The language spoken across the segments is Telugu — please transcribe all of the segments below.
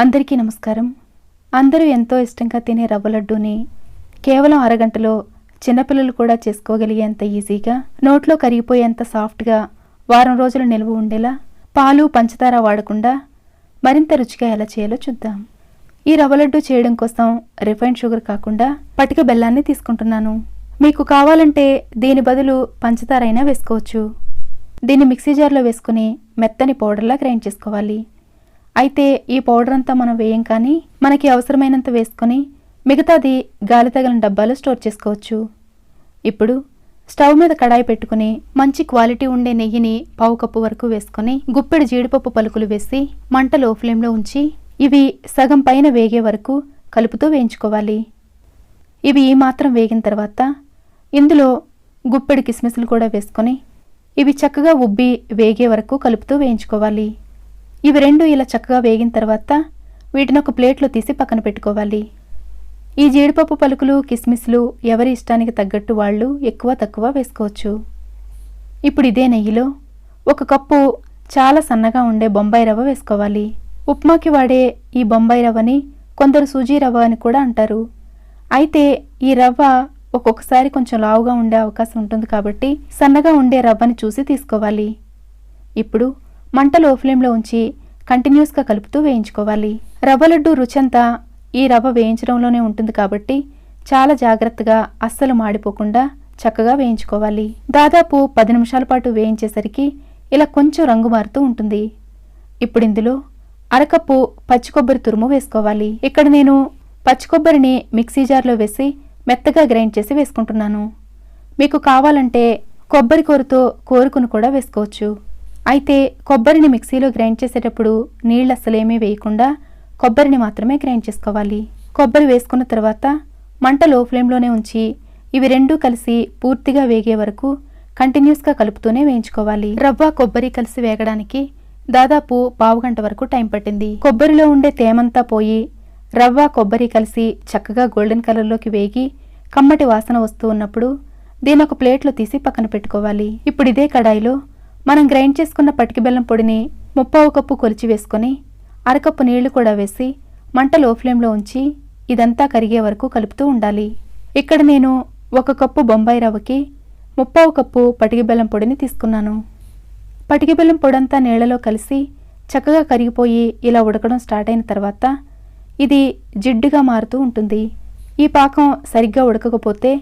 అందరికీ నమస్కారం. అందరూ ఎంతో ఇష్టంగా తినే రవ్వ లడ్డూని కేవలం అరగంటలో చిన్నపిల్లలు కూడా చేసుకోగలిగేంత ఈజీగా నోట్లో కరిగిపోయేంత సాఫ్ట్గా వారం రోజులు నిల్వ ఉండేలా పాలు పంచదార వాడకుండా మరింత రుచిగా ఎలా చేయాలో చూద్దాం. ఈ రవ్వ లడ్డు చేయడం కోసం రిఫైండ్ షుగర్ కాకుండా పటిక బెల్లాన్ని తీసుకుంటున్నాను. మీకు కావాలంటే దీని బదులు పంచదార అయినా వేసుకోవచ్చు. దీన్ని మిక్సీ జార్లో వేసుకుని మెత్తని పౌడర్లా గ్రైండ్ చేసుకోవాలి. అయితే ఈ పౌడర్ అంతా మనం వేయం కానీ మనకి అవసరమైనంత వేసుకొని మిగతాది గాలి తగిలిన డబ్బాలో స్టోర్ చేసుకోవచ్చు. ఇప్పుడు స్టవ్ మీద కడాయి పెట్టుకుని మంచి క్వాలిటీ ఉండే నెయ్యిని పావు కప్పు వరకు వేసుకొని గుప్పెడు జీడిపప్పు పలుకులు వేసి మంట లో ఫ్లేమ్లో ఉంచి ఇవి సగం పైన వేగే వరకు కలుపుతూ వేయించుకోవాలి. ఇవి ఈ మాత్రం వేగిన తర్వాత ఇందులో గుప్పెడు కిస్మిస్లు కూడా వేసుకొని ఇవి చక్కగా ఉబ్బి వేగే వరకు కలుపుతూ వేయించుకోవాలి. ఇవి రెండు ఇలా చక్కగా వేగిన తర్వాత వీటిని ఒక ప్లేట్లో తీసి పక్కన పెట్టుకోవాలి. ఈ జీడిపప్పు పలుకులు కిస్మిస్లు ఎవరి ఇష్టానికి తగ్గట్టు వాళ్ళు ఎక్కువ తక్కువ వేసుకోవచ్చు. ఇప్పుడు ఇదే నెయ్యిలో ఒక కప్పు చాలా సన్నగా ఉండే బొంబాయి రవ్వ వేసుకోవాలి. ఉప్మాకి వాడే ఈ బొంబాయి రవ్వని కొందరు సూజీ రవ్వ అని కూడా అంటారు. అయితే ఈ రవ్వ ఒక్కొక్కసారి కొంచెం లావుగా ఉండే అవకాశం ఉంటుంది కాబట్టి సన్నగా ఉండే రవ్వని చూసి తీసుకోవాలి. ఇప్పుడు మంట లో ఫ్లేమ్లో ఉంచి కంటిన్యూస్గా కలుపుతూ వేయించుకోవాలి. రవ్వ లడ్డు రుచంతా ఈ రవ్వ వేయించడంలోనే ఉంటుంది కాబట్టి చాలా జాగ్రత్తగా అస్సలు మాడిపోకుండా చక్కగా వేయించుకోవాలి. దాదాపు పది నిమిషాల పాటు వేయించేసరికి ఇలా కొంచెం రంగు మారుతూ ఉంటుంది. ఇప్పుడు ఇందులో అరకప్పు పచ్చి కొబ్బరి తురుము వేసుకోవాలి. ఇక్కడ నేను పచ్చి కొబ్బరిని మిక్సీ జార్లో వేసి మెత్తగా గ్రైండ్ చేసి వేసుకుంటున్నాను. మీకు కావాలంటే కొబ్బరి కూరతో కోరుకుని కూడా వేసుకోవచ్చు. అయితే కొబ్బరిని మిక్సీలో గ్రైండ్ చేసేటప్పుడు నీళ్ళు అసలేమీ వేయకుండా కొబ్బరిని మాత్రమే గ్రైండ్ చేసుకోవాలి. కొబ్బరి వేసుకున్న తర్వాత మంట లో ఫ్లేమ్లోనే ఉంచి ఇవి రెండూ కలిసి పూర్తిగా వేగే వరకు కంటిన్యూస్గా కలుపుతూనే వేయించుకోవాలి. రవ్వ కొబ్బరి కలిసి వేగడానికి దాదాపు పావు గంట వరకు టైం పట్టింది. కొబ్బరిలో ఉండే తేమంతా పోయి రవ్వ కొబ్బరి కలిసి చక్కగా గోల్డెన్ కలర్లోకి వేగి కమ్మటి వాసన వస్తూ ఉన్నప్పుడు దీని ఒక ప్లేట్లో తీసి పక్కన పెట్టుకోవాలి. ఇప్పుడు ఇదే కడాయిలో మనం గ్రైండ్ చేసుకున్న పటికి బెల్లం పొడిని ముప్పావు కప్పు కొలిచి వేసుకొని అరకప్పు నీళ్ళు కూడా వేసి మంట లో ఫ్లేమ్లో ఉంచి ఇదంతా కరిగే వరకు కలుపుతూ ఉండాలి. ఇక్కడ నేను ఒక కప్పు బొంబాయి రవ్వకి ముప్పావు కప్పు పటికి బెల్లం పొడిని తీసుకున్నాను. పటికి బెల్లం పొడంతా నీళ్ళలో కలిసి చక్కగా కరిగిపోయి ఇలా ఉడకడం స్టార్ట్ అయిన తర్వాత ఇది జిడ్డుగా మారుతూ ఉంటుంది. ఈ పాకం సరిగ్గా ఉడకకపోతే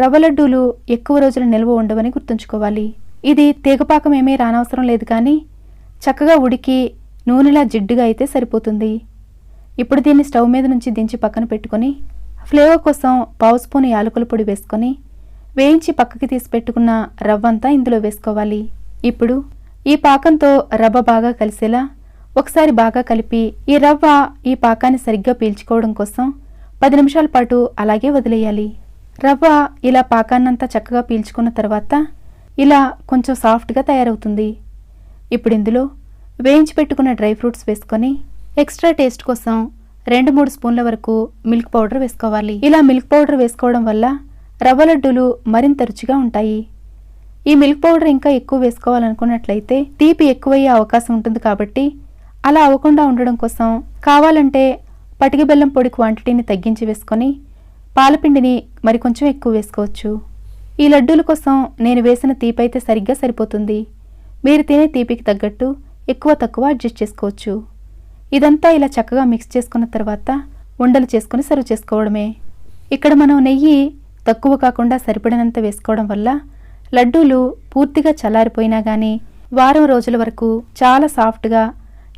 రవ్వ లడ్డూలు ఎక్కువ రోజులు నిల్వ ఉండవని గుర్తుంచుకోవాలి. ఇది తీగపాకం ఏమీ రానవసరం లేదు కానీ చక్కగా ఉడికి నూనెలా జిడ్డుగా అయితే సరిపోతుంది. ఇప్పుడు దీన్ని స్టవ్ మీద నుంచి దించి పక్కన పెట్టుకొని ఫ్లేవర్ కోసం పావు స్పూన్ యాలకుల పొడి వేసుకొని వేయించి పక్కకి తీసి పెట్టుకున్న రవ్వంతా ఇందులో వేసుకోవాలి. ఇప్పుడు ఈ పాకంతో రవ్వ బాగా కలిసేలా ఒకసారి బాగా కలిపి ఈ రవ్వ ఈ పాకాన్ని సరిగ్గా పీల్చుకోవడం కోసం పది నిమిషాల పాటు అలాగే వదిలేయాలి. రవ్వ ఇలా పాకాన్నంతా చక్కగా పీల్చుకున్న తర్వాత ఇలా కొంచెం సాఫ్ట్గా తయారవుతుంది. ఇప్పుడు ఇందులో వేయించి పెట్టుకున్న డ్రై ఫ్రూట్స్ వేసుకొని ఎక్స్ట్రా టేస్ట్ కోసం రెండు మూడు స్పూన్ల వరకు మిల్క్ పౌడర్ వేసుకోవాలి. ఇలా మిల్క్ పౌడర్ వేసుకోవడం వల్ల రవ్వ లడ్డూలు మరింత రుచిగా ఉంటాయి. ఈ మిల్క్ పౌడర్ ఇంకా ఎక్కువ వేసుకోవాలనుకున్నట్లయితే తీపి ఎక్కువయ్యే అవకాశం ఉంటుంది కాబట్టి అలా అవ్వకుండా ఉండడం కోసం కావాలంటే పటిక బెల్లం పొడి క్వాంటిటీని తగ్గించి వేసుకొని పాలపిండిని మరి కొంచెం ఎక్కువ వేసుకోవచ్చు. ఈ లడ్డూల కోసం నేను వేసిన తీపైతే సరిగ్గా సరిపోతుంది. మీరు తినే తీపికి తగ్గట్టు ఎక్కువ తక్కువ అడ్జస్ట్ చేసుకోవచ్చు. ఇదంతా ఇలా చక్కగా మిక్స్ చేసుకున్న తర్వాత ఉండలు చేసుకుని సర్వ్ చేసుకోవడమే. ఇక్కడ మనం నెయ్యి తక్కువ కాకుండా సరిపడినంత వేసుకోవడం వల్ల లడ్డూలు పూర్తిగా చల్లారిపోయినా కానీ వారం రోజుల వరకు చాలా సాఫ్ట్గా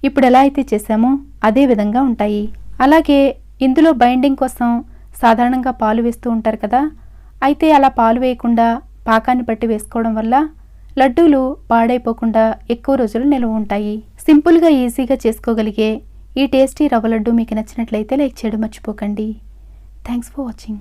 ఇప్పుడు ఎలా అయితే చేసామో అదే విధంగా ఉంటాయి. అలాగే ఇందులో బైండింగ్ కోసం సాధారణంగా పాలు వేస్తూ ఉంటారు కదా అయితే అలా పాలు వేయకుండా పాకాన్ని బట్టి వేసుకోవడం వల్ల లడ్డూలు పాడైపోకుండా ఎక్కువ రోజులు నిల్వ ఉంటాయి. సింపుల్గా ఈజీగా చేసుకోగలిగే ఈ టేస్టీ రవ్వ లడ్డు మీకు నచ్చినట్లయితే లైక్ చేయడం మర్చిపోకండి. Thanks for watching.